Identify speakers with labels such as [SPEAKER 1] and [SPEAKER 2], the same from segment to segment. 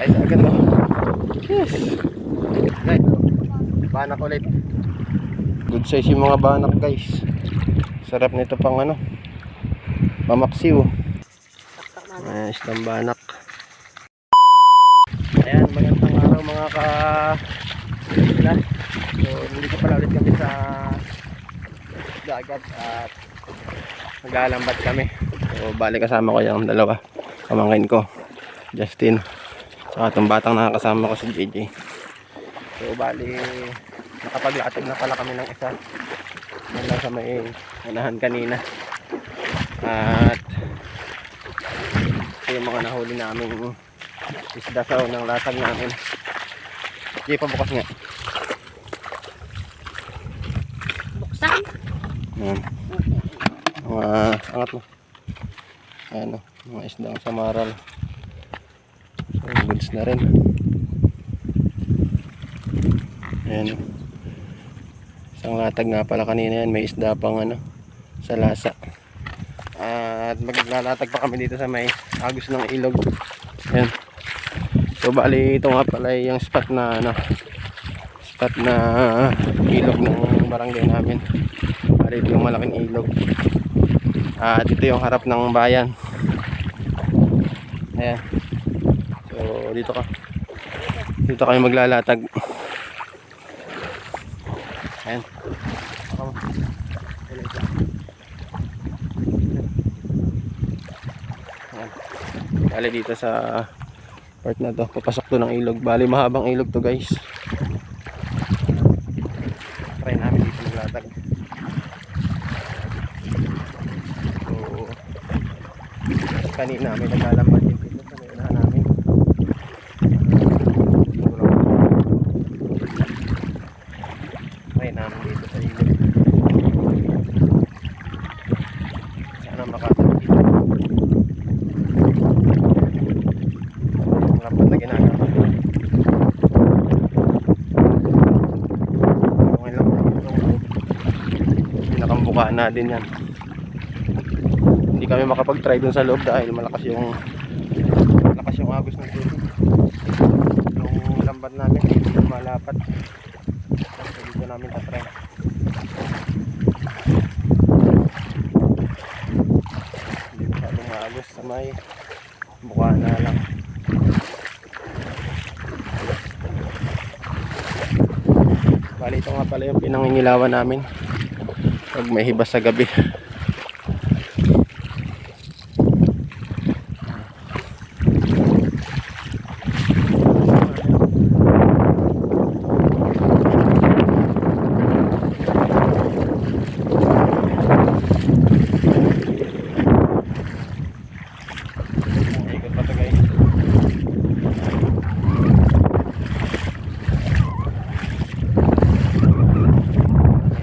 [SPEAKER 1] Ay, agad mo. Yes. Right. Banak ulit. Good size yung mga banak guys. Sarap nito pang ano. Pamaksiw. Ayan, isang banak. Ayan, magandang araw mga ka... Sila. So, hindi ko pala ulit kami sa dagat at nag-aalambat kami. So, bali kasama ko yung dalawa. Pamangkin ko. Justin. Saka itong batang nakakasama ko si JJ. So, bali nakapaglatag na pala kami ng isa. Yan lang sa may unahan kanina. At ito yung mga nahuli namin isda sa unang latag namin. Sige, pabukas nga.
[SPEAKER 2] Buksan.
[SPEAKER 1] Ayan. Mga angat mo. Ayan o. Mga isdang samaral. So, goods na rin. Ayan. Isang latag nga pala kanina yan. May isda pang ano. Sa lasa. At maglalatag pa kami dito sa may agos ng ilog. Ayan. So bali ito nga pala yung spot na ano. Spot na ilog ng barangay namin. Bali ito yung malaking ilog. At ito yung harap ng bayan. Ayan. So dito ka. Dito kami maglalatag. Ayan. Bali dito sa part na to. Papasok to ng ilog. Bali mahabang ilog to guys. Try namin dito maglatag. So, kanina may naglalambat din dito sa may unahan namin. Try namin dito sa ilog. Sana makatag dito. Ang lambat na ginagawa. Okay lang. Pinakambukaan natin yan. Hindi kami makapag-try dun sa loob dahil malakas yung malakas yung agos ng tubig. Yung lambat namin malapat. So dito namin tatry. Hindi masyadong maagos sa may bukaan na lang. Bali ito nga pala yung pinangingilawan namin pag may hibas sa gabi. Ikot pa to guys.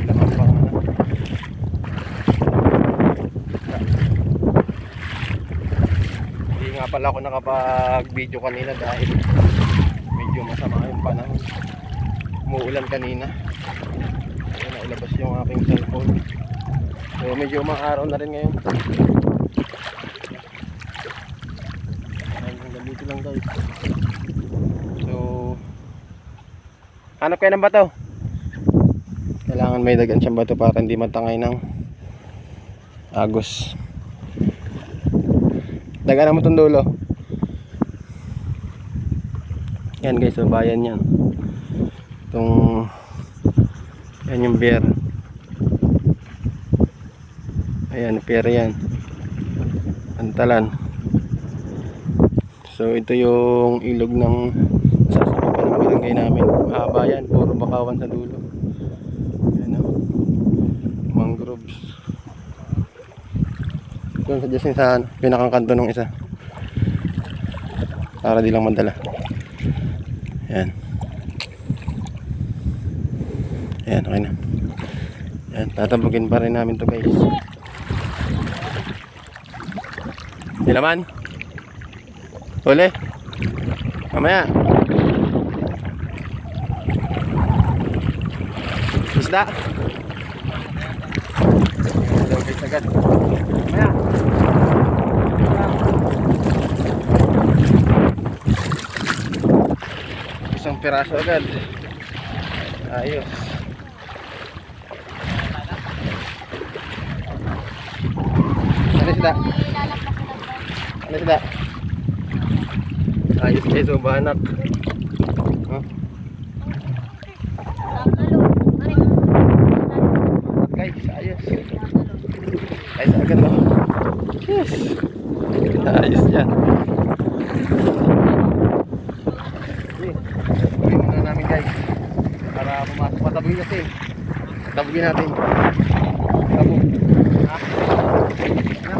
[SPEAKER 1] Lamang pa ano. Hindi nga pala ako nakapag-video kanina dahil medyo masama yung panahon. Umuulan kanina. Kaya nailabas yung aking cellphone. So medyo maaraw na rin ngayon. Hanggang dito lang guys. So, hanap kayo ng bato. Kailangan may dagan siyang bato para hindi matangay ng agos. Dagan mo itong dulo. Yan guys, so bayan yan. Itong, yan yung beer. Ayan, beer yan. Antalan. So ito yung ilog ng sasakupan ng barangay namin. Mahaba yan, puro bakawan sa dulo. Ayan o. Mangroves. Doon sa Justin sa pinakang kanto ng isa. Para di lang madala. Ayan. Ayan, okay na. Ayan, tatabugin pa rin namin to guys. Di naman. Huli. Mamaya. Isda. Daw guys agad. Isang piraso agad. Ayos. Ano sila? Ano sila? Ayos guys, so banak. Oh, guys, ayos. Ayos agad oh. Yes. Ayos yan. Okay. Gawin muna namin guys. Para pataboy kasi. Tabugin natin. Ha?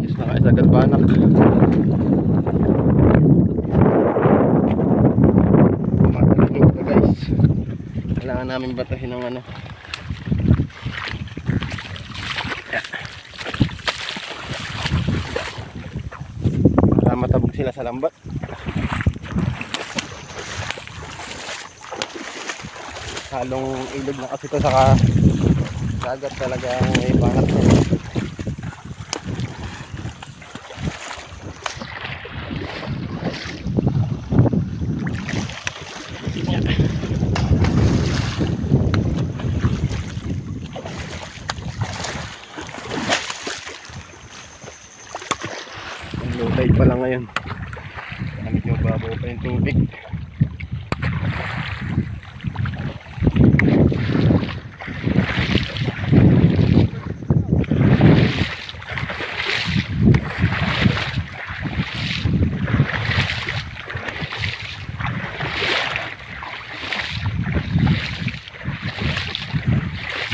[SPEAKER 1] Yes, nakaisagad banak. Matalagin ito guys. Kailangan namin batahin ng ano. Sila sa lambat. Halong ilog na kasi ito saka dagat talaga ang may banat na. Ang low tide pa lang ngayon. Pa yung tubig.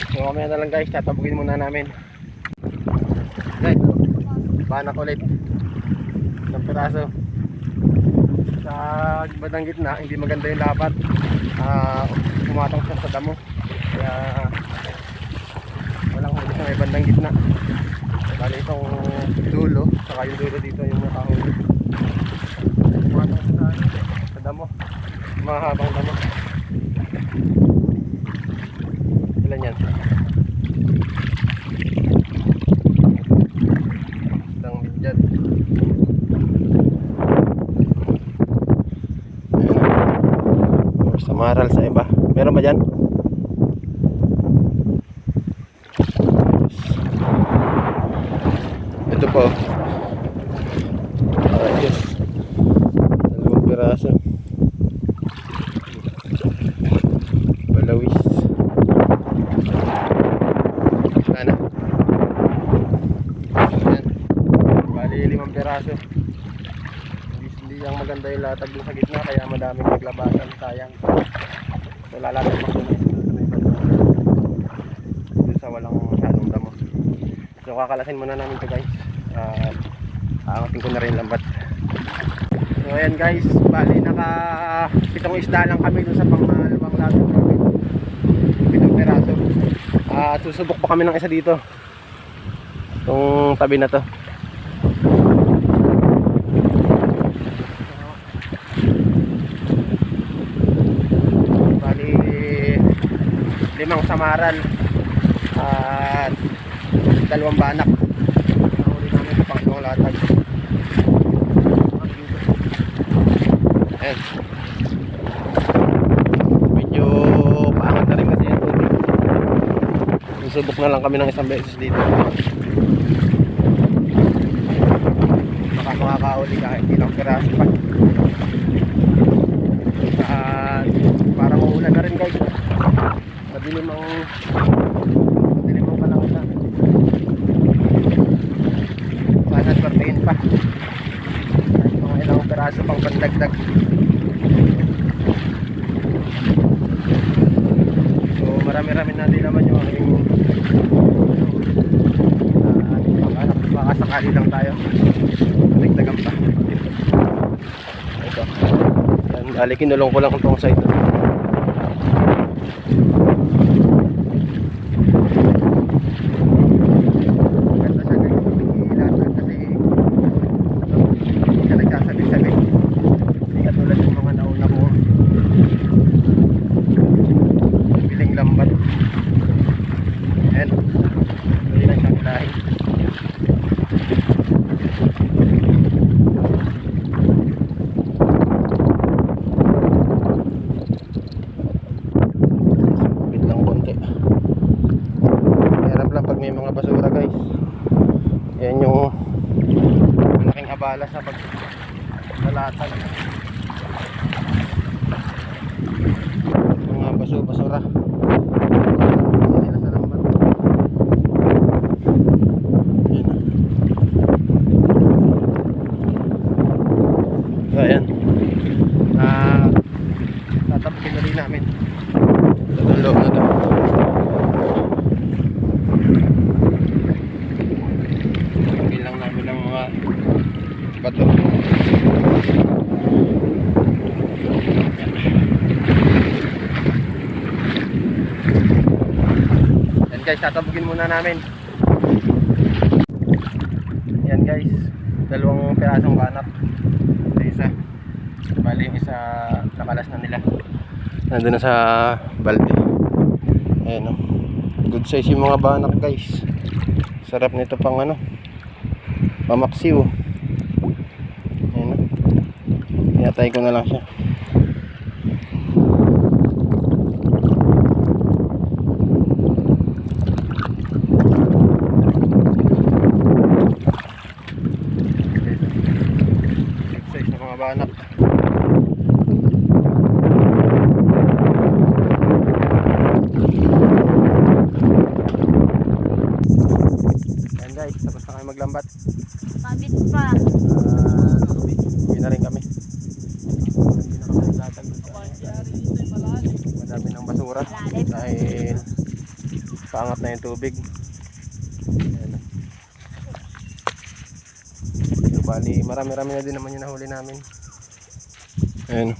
[SPEAKER 1] So mamaya na lang guys, tatabugin muna namin. Guys, banak ulit. Isang piraso. Sa bandang gitna, hindi maganda yung lapat. Ah, pumatong siya sa damo. Kaya walang huli sa may bandang gitna. Bali itong dulo, saka yung dulo dito yung nakahuli. Pumatong siya sa, sa damo. Mahabang damo. Ilan yan? Isang bidyat. Or sa maral sa iba. Meron ba dyan? Ito po. Ayos. Dalawang piraso. Balawis. Sana. Yan. Bali limang piraso. Hindi, yung maganda yung latag dun sa gitna kaya madaming naglabasan. Sayang. So lalatag dun sa walang masyadong damo. So kakalasin muna namin to guys. At aangatin ko na rin lambat. So ayan guys, bali naka pitong isda lang kami dun sa pangalawang lato namin. Pitong peraso. At susubok pa kami ng isa dito. Itong tabi na to. Bali limang samaran at dalawang banak. Nahuli namin sa pangalawang latag. Ayan. Medyo paangat na rin kasi yung tubig. Susubok na lang kami ng isang beses dito. Baka makakauli kahit ilang piraso pa. At parang uulan na rin Madilim ang madilim ang kalangitan. Sana swertein pa. Mga ilang piraso pang pandagdag. So marami-rami na din naman yung aking uh. Baka sakali lang tayo. Nagdagan pa. Ito. Bali kinulong ko lang itong side. Ganda siya guys. Ilatag kasi hindi ka nagsasabi-sabi. Hindi ka tulad ng mga nauna ko. Biling lambat. Ayan. dahil. Bit lang konti. Hirap lang pag may mga basura guys. Yan yung malaking abala sa pag balatag. Baso basura. Sa. So ayan. Ah, tatapusin na rin namin. Ang loob na to. Tanggalin lang namin ng mga bato. Guys, tatabugin muna namin. Yan guys, dalawang pirasong. Ito isa. Bali isa nakalas na nila. Nandun na sa balde. Ayan o. Good size yung mga banak guys. Sarap nito pang ano. Pamaksiw. Ayan o. Pinatay ko na lang siya. Good size na mga banak. Ayan guys, tapos na kami maglambat.
[SPEAKER 2] Kabit pa.
[SPEAKER 1] Ah, uwi na rin kami. Hindi na kami naglatag dun sa- Madami ng basura
[SPEAKER 2] Lalim.
[SPEAKER 1] dahil paangat na yung tubig. Ayan. So, bali, marami-rami na din naman yung nahuli namin. Ayan.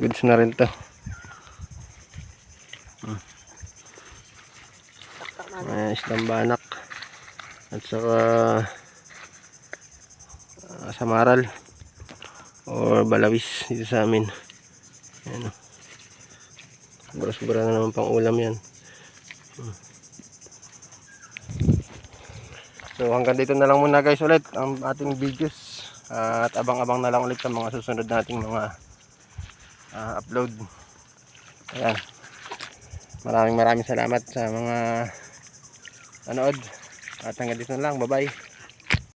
[SPEAKER 1] Goods na rin to. Ayan, isang banak. At saka ah, samaral or balawis dito sa amin. Ayan. Buras-bura na naman pang ulam yan. So hanggang dito na lang muna guys ulit ang ating videos. at abang-abang na lang ulit sa mga susunod nating mga ah, upload. Ayan. Maraming maraming salamat sa mga nanood. At hanggang dito na lang. Bye-bye.